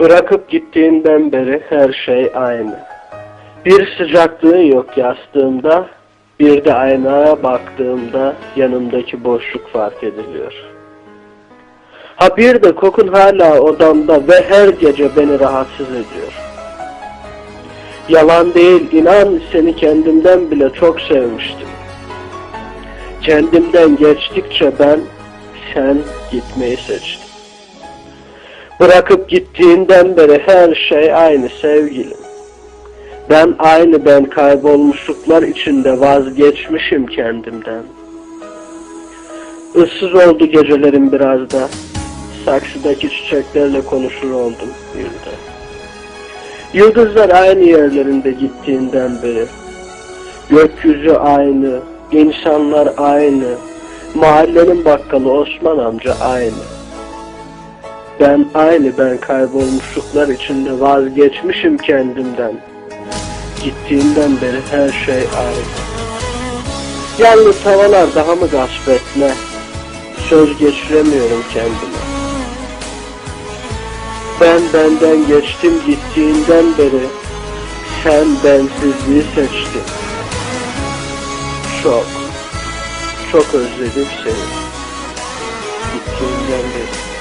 Bırakıp gittiğinden beri her şey aynı. Bir sıcaklığı yok yastığımda, bir de aynaya baktığımda yanımdaki boşluk fark ediliyor. Ha bir de kokun hala odamda ve her gece beni rahatsız ediyor. Yalan değil, inan seni kendimden bile çok sevmiştim. Kendimden geçtikçe ben, sen gitmeyi seçtim. Bırakıp gittiğinden beri her şey aynı sevgilim. Ben aynı ben kaybolmuşluklar içinde vazgeçmişim kendimden. Issız oldu gecelerim biraz da. Saksıdaki çiçeklerle konuşur oldum bir de. Yıldızlar aynı yerlerinde gittiğinden beri. Gökyüzü aynı, insanlar aynı. Mahallenin bakkalı Osman amca aynı. Ben aynı ben kaybolmuşluklar içinde vazgeçmişim kendimden. Gittiğinden beri her şey aynı. Yalnız havalar daha mı gasp etme? Söz geçiremiyorum kendime. Ben benden geçtim gittiğinden beri sen bensizliği seçtin. Çok, çok özledim seni. Gittiğinden beri.